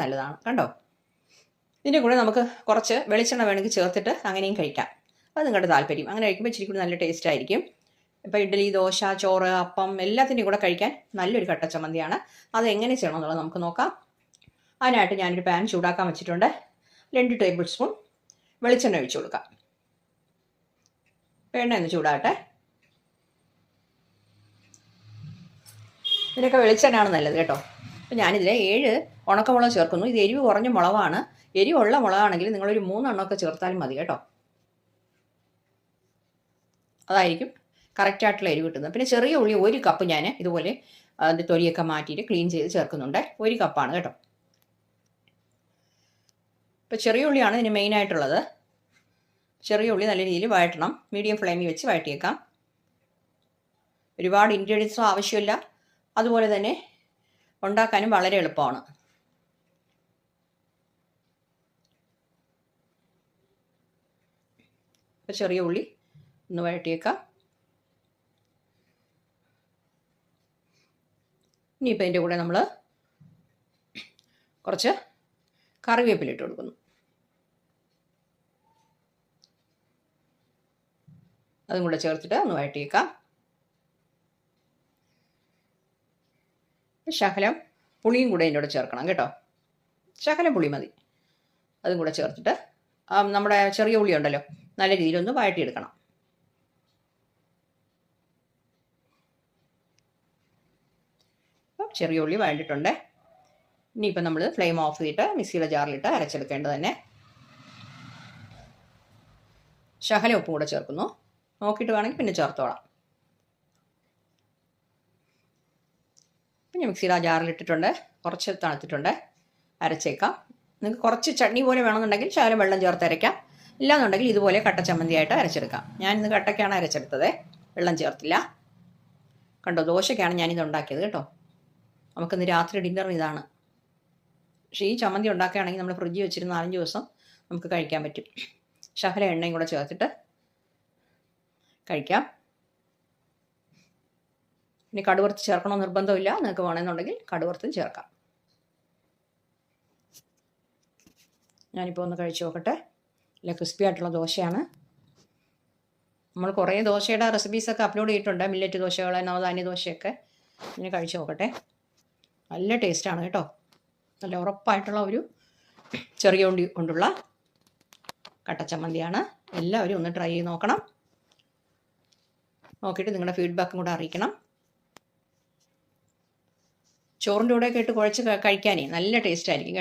നല്ലതാണ് കണ്ടോ? ഇതിന്റെ കൂടെ നമുക്ക് കുറച്ച് വെളിച്ചെണ്ണ വേണമെങ്കിൽ ചേർത്തിട്ട് അങ്ങനെയും കഴിക്കാം. അത് നിങ്ങളുടെ താല്പര്യം. അങ്ങനെ കഴിക്കുമ്പോൾ ഇച്ചിരി കൂടി നല്ല ടേസ്റ്റ് ആയിരിക്കും. ഇപ്പോൾ ഇഡ്ഡലി ദോശ ചോറ് അപ്പം എല്ലാത്തിന്റെയും കൂടെ കഴിക്കാൻ നല്ലൊരു കട്ട ചമ്മന്തിയാണ് അത് എങ്ങനെ ചെയ്യണം എന്നുള്ളത് നമുക്ക് നോക്കാം. അതിനായിട്ട് ഞാനൊരു പാൻ ചൂടാക്കാൻ വെച്ചിട്ടുണ്ട്. രണ്ട് ടേബിൾ സ്പൂൺ വെളിച്ചെണ്ണ ഒഴിച്ചു കൊടുക്കാം. എണ്ണ ഒന്ന് ചൂടാകട്ടെ. ഇതിനൊക്കെ വെളിച്ചെണ്ണയാണ് നല്ലത് കേട്ടോ. അപ്പോൾ ഞാനിതിൽ ഏഴ് ഉണക്കമുളക് ചേർക്കുന്നു. ഇത് എരിവ് കുറഞ്ഞ മുളകാണ്. എരിവുള്ള മുളകാണെങ്കിൽ നിങ്ങളൊരു മൂന്നെണ്ണമൊക്കെ ചേർത്താലും മതി കേട്ടോ. അതായിരിക്കും കറക്റ്റായിട്ടുള്ള എരിവ് കിട്ടുന്നത്. പിന്നെ ചെറിയ ഉള്ളി ഒരു കപ്പ് ഞാൻ ഇതുപോലെ അതിന്റെ തൊലിയൊക്കെ മാറ്റിയിട്ട് ക്ലീൻ ചെയ്ത് ചേർക്കുന്നുണ്ട്. ഒരു കപ്പാണ് കേട്ടോ. ഇപ്പോൾ ചെറിയ ഉള്ളിയാണ് ഇതിന് മെയിനായിട്ടുള്ളത് ചെറിയ ഉള്ളി നല്ല രീതിയിൽ വഴറ്റണം. മീഡിയം ഫ്ലെയിമിൽ വെച്ച് വഴറ്റിയേക്കാം. ഒരുപാട് ഇൻഗ്രീഡിയൻസും ആവശ്യമില്ല. അതുപോലെ തന്നെ ഉണ്ടാക്കാനും വളരെ എളുപ്പമാണ്. ചെറിയ ഉള്ളി ഒന്ന് വഴട്ടിയേക്കാം ഇനിയിപ്പോൾ ഇതിന്റെ കൂടെ നമ്മൾ കുറച്ച് കറിവേപ്പില ഇട്ട് കൊടുക്കുന്നു. അതും കൂടെ ചേർത്തിട്ട് ഒന്ന് വഴറ്റിയേക്കാം. ശകലം പുളിയും കൂടെ ഇതിന്റെ ചേർക്കണം കേട്ടോ. ശകലം പുളി മതി. അതും കൂടെ ചേർത്തിട്ട് നമ്മുടെ ചെറിയ ഉള്ളി ഉണ്ടല്ലോ നല്ല രീതിയിൽ രീതിയിലൊന്ന് വഴട്ടിയെടുക്കണം ചെറിയ ഉള്ളി വഴണ്ടിട്ടുണ്ട്. ഇനിയിപ്പോൾ നമ്മൾ ഫ്ലെയിം ഓഫ് ചെയ്തിട്ട് മിക്സിയുടെ ജാറിലിട്ട് അരച്ചെടുക്കേണ്ടത് തന്നെ. ശകലം ഉപ്പും കൂടെ ചേർക്കുന്നു. നോക്കിയിട്ട് വേണമെങ്കിൽ പിന്നെ ചേർത്തോളാം. പിന്നെ മിക്സിയിൽ ആ ജാറിലിട്ടിട്ടുണ്ട്. കുറച്ച് തണുത്തിട്ടുണ്ട്. അരച്ചേക്കാം. നിങ്ങൾക്ക് കുറച്ച് ചട്നി പോലെ വേണമെന്നുണ്ടെങ്കിൽ ശകലം വെള്ളം ചേർത്ത് അരയ്ക്കാം. ഇല്ലാന്നുണ്ടെങ്കിൽ ഇതുപോലെ കട്ട ചമ്മന്തിയായിട്ട് അരച്ചെടുക്കാം. ഞാൻ ഇന്ന് കട്ടയ്ക്കാണ് അരച്ചെടുത്തത്. വെള്ളം ചേർത്തില്ല. കണ്ടോ ദോശയ്ക്കാണ് ഞാനിത് ഉണ്ടാക്കിയത് കേട്ടോ. നമുക്കിന്ന് രാത്രി ഡിന്നർ ഇതാണ്. പക്ഷേ ഈ ചമ്മന്തി ഉണ്ടാക്കുകയാണെങ്കിൽ നമ്മൾ ഫ്രിഡ്ജിൽ വെച്ചിരുന്ന നാലഞ്ച് ദിവസം നമുക്ക് കഴിക്കാൻ പറ്റും. ശകല എണ്ണയും കൂടെ ചേർത്തിട്ട് കഴിക്കാം. ഇനി കടുവറുത്ത് ചേർക്കണോ നിർബന്ധമില്ല. നിങ്ങൾക്ക് വേണമെന്നുണ്ടെങ്കിൽ കടുവർത്തും ചേർക്കാം. ഞാനിപ്പോൾ ഒന്ന് കഴിച്ചു നോക്കട്ടെ. നല്ല ക്രിസ്പി ആയിട്ടുള്ള ദോശയാണ്. നമ്മൾ കുറേ ദോശയുടെ റെസിപ്പീസൊക്കെ അപ്ലോഡ് ചെയ്തിട്ടുണ്ട്. മില്ലറ്റ് ദോശകൾ നവധാന്യ ദോശയൊക്കെ. ഇനി കഴിച്ചു നോക്കട്ടെ. നല്ല ടേസ്റ്റാണ് കേട്ടോ. നല്ല ഉറപ്പായിട്ടുള്ള ഒരു ചെറിയ ഉണ്ടി കൊണ്ടുള്ള കട്ടച്ചമ്മന്തിയാണ്. എല്ലാവരും ഒന്ന് ട്രൈ ചെയ്ത് നോക്കണം. നോക്കിയിട്ട് നിങ്ങളുടെ ഫീഡ്ബാക്കും കൂടെ അറിയിക്കണം. ചോറിന്റെ കൂടെയൊക്കെ ഇട്ട് കുഴച്ച് കഴിക്കാനേ നല്ല ടേസ്റ്റ് ആയിരിക്കും.